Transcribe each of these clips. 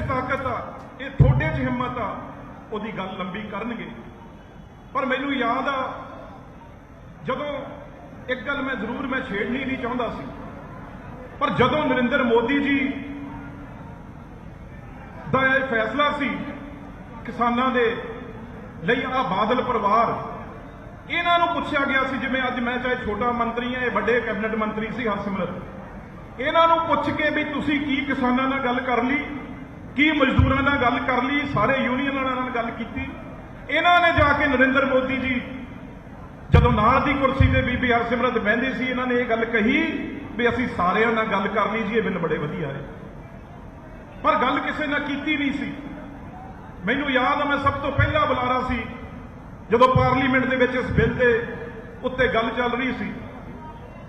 'ਚ ਤਾਕਤ ਆ, ਇਹ ਤੁਹਾਡੇ 'ਚ ਹਿੰਮਤ ਆ, ਉਹਦੀ ਗੱਲ ਲੰਬੀ ਕਰਨਗੇ। ਪਰ ਮੈਨੂੰ ਯਾਦ ਆ, ਜਦੋਂ ਇੱਕ ਗੱਲ ਮੈਂ ਜ਼ਰੂਰ ਮੈਂ ਛੇੜਨੀ ਨਹੀਂ ਚਾਹੁੰਦਾ ਸੀ, ਪਰ ਜਦੋਂ ਨਰਿੰਦਰ ਮੋਦੀ ਜੀ ਦਾ ਇਹ ਫੈਸਲਾ ਸੀ ਕਿਸਾਨਾਂ ਦੇ ਲਈ ਆ ਬਾਦਲ ਪਰਿਵਾਰ, ਇਹਨਾਂ ਨੂੰ ਪੁੱਛਿਆ ਗਿਆ ਸੀ, ਜਿਵੇਂ ਅੱਜ ਮੈਂ ਚਾਹੇ ਛੋਟਾ ਮੰਤਰੀ ਹਾਂ, ਇਹ ਵੱਡੇ ਕੈਬਨਿਟ ਮੰਤਰੀ ਸੀ ਹਰਸਿਮਰਤ, ਇਹਨਾਂ ਨੂੰ ਪੁੱਛ ਕੇ ਵੀ ਤੁਸੀਂ ਕੀ ਕਿਸਾਨਾਂ ਨਾਲ ਗੱਲ ਕਰ ਲਈ? ਕੀ ਮਜ਼ਦੂਰਾਂ ਨਾਲ ਗੱਲ ਕਰ ਲਈ, ਸਾਰੇ ਯੂਨੀਅਨ ਵਾਲਿਆਂ ਨਾਲ ਗੱਲ ਕੀਤੀ। ਇਹਨਾਂ ਨੇ ਜਾ ਕੇ ਨਰਿੰਦਰ ਮੋਦੀ ਜੀ, ਜਦੋਂ ਨਾਲ ਦੀ ਕੁਰਸੀ ਤੇ ਬੀਬੀ ਹਰਸਿਮਰਤ ਬਹਿੰਦੀ ਸੀ, ਇਹਨਾਂ ਨੇ ਇਹ ਗੱਲ ਕਹੀ ਵੀ ਅਸੀਂ ਸਾਰਿਆਂ ਨਾਲ ਗੱਲ ਕਰ ਲਈ ਜੀ, ਇਹ ਬਿੱਲ ਬੜੇ ਵਧੀਆ ਹੈ ਪਰ ਗੱਲ ਕਿਸੇ ਨਾਲ ਕੀਤੀ ਨਹੀਂ ਸੀ। ਮੈਨੂੰ ਯਾਦ ਆ, ਮੈਂ ਸਭ ਤੋਂ ਪਹਿਲਾ ਬੁਲਾਰਾ ਸੀ, ਜਦੋਂ ਪਾਰਲੀਮੈਂਟ ਦੇ ਵਿੱਚ ਇਸ ਬਿੱਲ ਦੇ ਉੱਤੇ ਗੱਲ ਚੱਲ ਰਹੀ ਸੀ।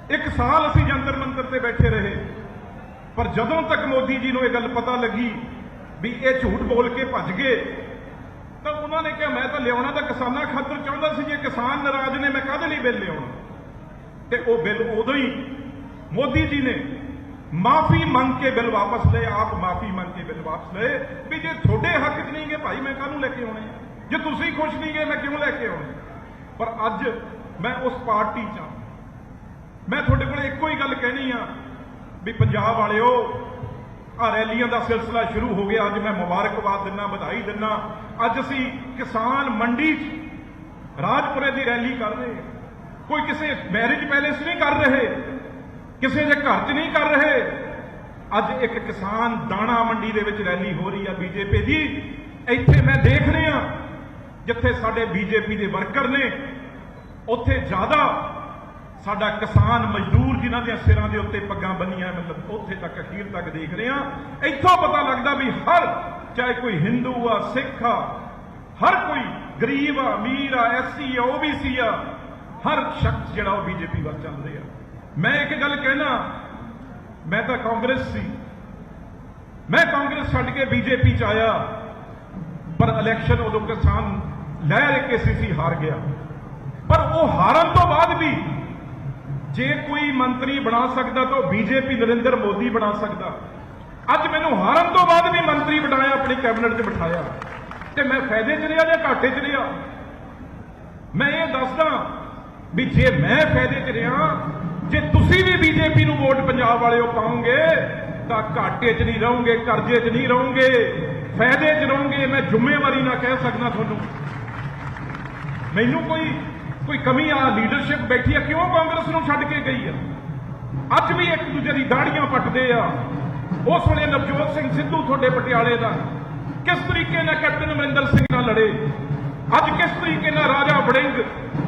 ਇੱਕ ਸਾਲ ਅਸੀਂ ਜੰਤਰ ਮੰਤਰ ਤੇ ਬੈਠੇ ਰਹੇ, ਪਰ ਜਦੋਂ ਤੱਕ ਮੋਦੀ ਜੀ ਨੂੰ ਇਹ ਗੱਲ ਪਤਾ ਲੱਗੀ ਵੀ ਇਹ ਝੂਠ ਬੋਲ ਕੇ ਭੱਜ ਗਏ। ਤਾਂ ਉਹਨਾਂ ਨੇ ਕਿਹਾ, ਮੈਂ ਤਾਂ ਲਿਆਉਣਾ ਤਾਂ ਕਿਸਾਨਾਂ ਖਾਤਰ ਚਾਹੁੰਦਾ ਸੀ ਜੇ ਕਿਸਾਨ ਨਾਰਾਜ਼ ਨੇ, ਮੈਂ ਕਾਹਦੇ ਲਈ ਬਿੱਲ ਲਿਆਉਣਾ? ਤੇ ਉਹ ਬਿੱਲ ਉਦੋਂ ਹੀ ਮੋਦੀ ਜੀ ਨੇ ਮਾਫੀ ਮੰਗ ਕੇ ਬਿੱਲ ਵਾਪਸ ਲਏ, ਆਪ ਮਾਫੀ ਮੰਗ ਕੇ ਬਿੱਲ ਵਾਪਸ ਲਏ ਵੀ ਜੇ ਤੁਹਾਡੇ ਹੱਕ 'ਚ ਨਹੀਂ ਗਏ, ਭਾਈ ਮੈਂ ਕਾਹਨੂੰ ਲੈ ਕੇ ਆਉਣੇ? ਜੇ ਤੁਸੀਂ ਖੁਸ਼ ਨਹੀਂ ਗਏ, ਮੈਂ ਕਿਉਂ ਲੈ ਕੇ ਆਉਣੇ? ਪਰ ਅੱਜ ਮੈਂ ਉਸ ਪਾਰਟੀ 'ਚ ਹਾਂ। ਮੈਂ ਤੁਹਾਡੇ ਕੋਲ ਇੱਕੋ ਹੀ ਗੱਲ ਕਹਿਣੀ ਆ ਵੀ ਪੰਜਾਬ ਵਾਲਿਓ ਆ ਰੈਲੀਆਂ ਦਾ ਸਿਲਸਿਲਾ ਸ਼ੁਰੂ ਹੋ ਗਿਆ। ਅੱਜ ਮੈਂ ਮੁਬਾਰਕਬਾਦ ਦਿੰਨਾ, ਵਧਾਈ ਦਿੰਨਾ। ਅੱਜ ਅਸੀਂ ਕਿਸਾਨ ਮੰਡੀ 'ਚ ਰਾਜਪੁਰੇ ਦੀ ਰੈਲੀ ਕਰ ਰਹੇ ਹਾਂ। ਕੋਈ ਕਿਸੇ ਮੈਰਿਜ ਪੈਲੇਸ ਨਹੀਂ ਕਰ ਰਹੇ, ਕਿਸੇ ਦੇ ਘਰ 'ਚ ਨਹੀਂ ਕਰ ਰਹੇ। ਅੱਜ ਇੱਕ ਕਿਸਾਨ ਦਾਣਾ ਮੰਡੀ ਦੇ ਵਿੱਚ ਰੈਲੀ ਹੋ ਰਹੀ ਆ ਬੀਜੇਪੀ ਦੀ। ਇੱਥੇ ਮੈਂ ਦੇਖ ਰਿਹਾ, ਜਿੱਥੇ ਸਾਡੇ ਬੀਜੇਪੀ ਦੇ ਵਰਕਰ ਨੇ, ਉੱਥੇ ਜ਼ਿਆਦਾ ਸਾਡਾ ਕਿਸਾਨ ਮਜ਼ਦੂਰ ਜਿਨ੍ਹਾਂ ਦੇ ਸਿਰਾਂ ਦੇ ਉੱਤੇ ਪੱਗਾਂ ਬੰਨੀਆਂ, ਮਤਲਬ ਉੱਥੇ ਤੱਕ, ਅਖੀਰ ਤੱਕ ਦੇਖ ਰਹੇ ਆ ਇੱਥੋਂ ਪਤਾ ਲੱਗਦਾ ਵੀ ਹਰ, ਚਾਹੇ ਕੋਈ ਹਿੰਦੂ ਆ ਸਿੱਖ ਆ, ਹਰ ਕੋਈ ਗਰੀਬ ਆ, ਅਮੀਰ ਆ, ਐਸਸੀ ਆ ਓਬੀਸੀ ਆ, ਹਰ ਸ਼ਖਸ ਜਿਹੜਾ ਉਹ ਬੀਜੇਪੀ ਵੱਲ ਚੱਲ ਰਿਹਾ। ਮੈਂ ਇੱਕ ਗੱਲ ਕਹਿਣਾ, ਮੈਂ ਤਾਂ ਕਾਂਗਰਸ ਸੀ। ਮੈਂ ਕਾਂਗਰਸ ਛੱਡ ਕੇ ਬੀਜੇਪੀ ਚ ਆਇਆ, ਪਰ ਇਲੈਕਸ਼ਨ ਉਦੋਂ ਕਿਸਾਨ ਲਹਿਰ ਕੇਸੀਸੀ ਹਾਰ ਗਿਆ। ਪਰ ਉਹ ਹਾਰਨ ਤੋਂ ਬਾਅਦ ਵੀ ਜੇ ਕੋਈ ਮੰਤਰੀ ਬਣਾ ਸਕਦਾ ਤਾਂ ਬੀਜੇਪੀ ਨਰਿੰਦਰ ਮੋਦੀ ਬਣਾ ਸਕਦਾ। ਅੱਜ ਮੈਨੂੰ ਹਾਰਨ ਤੋਂ ਬਾਅਦ ਵੀ ਮੰਤਰੀ ਬਣਾਇਆ, ਆਪਣੀ ਕੈਬਨਿਟ 'ਚ ਬਿਠਾਇਆ। ਤੇ ਮੈਂ ਫਾਇਦੇ 'ਚ ਰਿਹਾ ਜਾਂ ਘਾਟੇ 'ਚ ਰਿਹਾ? ਮੈਂ ਇਹ ਦੱਸਦਾ ਵੀ ਜੇ ਮੈਂ ਫਾਇਦੇ 'ਚ ਰਿਹਾ, ਜੇ ਤੁਸੀਂ ਵੀ ਬੀਜੇਪੀ ਨੂੰ ਵੋਟ ਪੰਜਾਬ ਵਾਲਿਓ ਪਾਉਂਗੇ, ਤਾਂ ਘਾਟੇ 'ਚ ਨਹੀਂ ਰਹੋਗੇ, ਕਰਜ਼ੇ 'ਚ ਨਹੀਂ ਰਹੋਗੇ, ਫਾਇਦੇ 'ਚ ਰਹੋਗੇ, ਮੈਂ ਜ਼ਿੰਮੇਵਾਰੀ ਨਾਲ ਕਹਿ ਸਕਦਾ ਤੁਹਾਨੂੰ। ਮੈਨੂੰ ਕੋਈ ਕੋਈ ਕਮੀ ਆ ਲੀਡਰਸ਼ਿਪ ਬੈਠੀ ਆ, ਕਿਉਂ ਕਾਂਗਰਸ ਨੂੰ ਛੱਡ ਕੇ ਗਈ ਆ? ਅੱਜ ਵੀ ਇੱਕ ਦੂਜੇ ਦੀ ਦਾੜੀਆਂ ਪੱਟਦੇ ਆ। ਉਸ ਵੇਲੇ ਨਵਜੋਤ ਸਿੰਘ ਸਿੱਧੂ ਤੁਹਾਡੇ ਪਟਿਆਲੇ ਦਾ। ਕਿਸ ਤਰੀਕੇ ਨਾਲ ਕੈਪਟਨ ਅਮਰਿੰਦਰ ਸਿੰਘ ਨਾਲ ਲੜੇ? ਅੱਜ ਕਿਸ ਤਰੀਕੇ ਨਾਲ ਰਾਜਾ ਵੜਿੰਗ,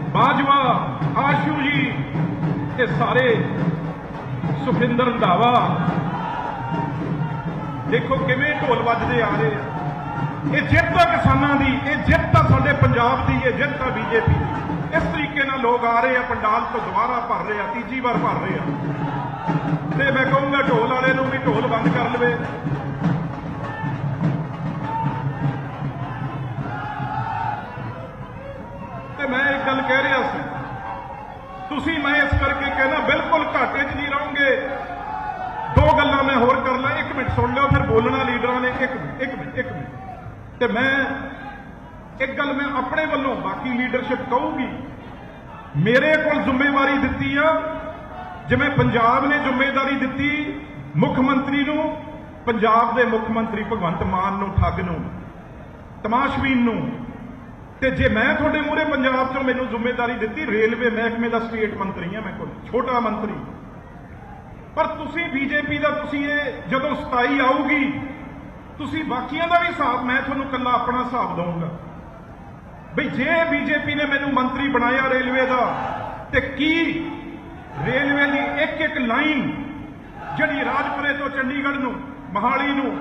ਬਾਜਵਾ, ਆਸ਼ੂ ਜੀ ਇਹ ਸਾਰੇ ਸੁਖਿੰਦਰ ਰੰਧਾਵਾ। ਦੇਖੋ ਕਿਵੇਂ ਢੋਲ ਵੱਜਦੇ ਆ ਰਹੇ ਆ। ਇਹ ਜਿੱਤ ਆ ਕਿਸਾਨਾਂ ਦੀ, ਇਹ ਜਿੱਤ ਆ ਸਾਡੇ ਪੰਜਾਬ ਦੀ, ਇਹ ਜਿੱਤ ਆ ਬੀਜੇਪੀ ਦੀ। ਇਸ ਤਰੀਕੇ ਨਾਲ ਲੋਕ ਆ ਰਹੇ ਆ, ਪੰਡਾਲ ਤੋਂ ਦੁਬਾਰਾ ਭਰ ਰਹੇ ਆ, ਤੀਜੀ ਵਾਰ ਭਰ ਰਹੇ ਆ। ਤੇ ਮੈਂ ਕਹੂੰਗਾ ਢੋਲ ਵਾਲੇ ਨੂੰ ਵੀ ਢੋਲ ਬੰਦ ਕਰ ਲਵੇ। ਤੇ ਮੈਂ ਇੱਕ ਗੱਲ ਕਹਿ ਰਿਹਾ ਸੀ, ਤੁਸੀਂ ਮੈਂ ਇਸ ਕਰਕੇ ਕਹਿਣਾ ਬਿਲਕੁਲ ਘਾਟੇ 'ਚ ਨਹੀਂ ਰਹੋਗੇ। ਦੋ ਗੱਲਾਂ ਮੈਂ ਹੋਰ ਕਰ ਲਾਂ, ਇੱਕ ਮਿੰਟ ਸੁਣ ਲਿਓ, ਫਿਰ ਬੋਲਣਾ ਲੀਡਰਾਂ ਨੇ, ਇੱਕ ਮਿੰਟ ਇੱਕ ਮਿੰਟ ਇੱਕ ਮਿੰਟ। ਤੇ ਮੈਂ ਇੱਕ ਗੱਲ ਮੈਂ ਆਪਣੇ ਵੱਲੋਂ ਬਾਕੀ ਲੀਡਰਸ਼ਿਪ ਕਹੂਗੀ। ਮੇਰੇ ਕੋਲ ਜ਼ਿੰਮੇਵਾਰੀ ਦਿੱਤੀ ਆ। ਜਿਵੇਂ ਪੰਜਾਬ ਨੇ ਜ਼ਿੰਮੇਵਾਰੀ ਦਿੱਤੀ ਮੁੱਖ ਮੰਤਰੀ ਨੂੰ, ਪੰਜਾਬ ਦੇ ਮੁੱਖ ਮੰਤਰੀ ਭਗਵੰਤ ਮਾਨ ਨੂੰ, ਠੱਗ ਨੂੰ, ਤਮਾਸ਼ਬੀਨ ਨੂੰ। ਤੇ ਜੇ ਮੈਂ ਤੁਹਾਡੇ ਮੂਹਰੇ ਪੰਜਾਬ ਤੋਂ ਮੈਨੂੰ ਜ਼ਿੰਮੇਵਾਰੀ ਦਿੱਤੀ, ਰੇਲਵੇ ਮਹਿਕਮੇ ਦਾ ਸਟੇਟ ਮੰਤਰੀ ਆ ਮੈਂ ਕੋਲ, ਛੋਟਾ ਮੰਤਰੀ। ਪਰ ਤੁਸੀਂ ਬੀਜੇਪੀ ਦਾ, ਤੁਸੀਂ ਇਹ ਜਦੋਂ 27 ਆਊਗੀ, ਤੁਸੀਂ ਬਾਕੀਆਂ ਦਾ ਵੀ ਹਿਸਾਬ, ਮੈਂ ਤੁਹਾਨੂੰ ਕੱਲਾ ਆਪਣਾ ਹਿਸਾਬ ਦਊਂਗਾ। ਬਈ ਜੇ ਬੀਜੇਪੀ ਨੇ ਮੈਨੂੰ ਮੰਤਰੀ ਬਣਾਇਆ ਰੇਲਵੇ ਦਾ, ਤੇ ਕੀ ਰੇਲਵੇ ਦੀ ਇੱਕ ਇੱਕ ਲਾਈਨ ਜਿਹੜੀ ਰਾਜਪੁਰੇ ਤੋਂ ਚੰਡੀਗੜ੍ਹ ਨੂੰ, ਮਹਾਲੀ ਨੂੰ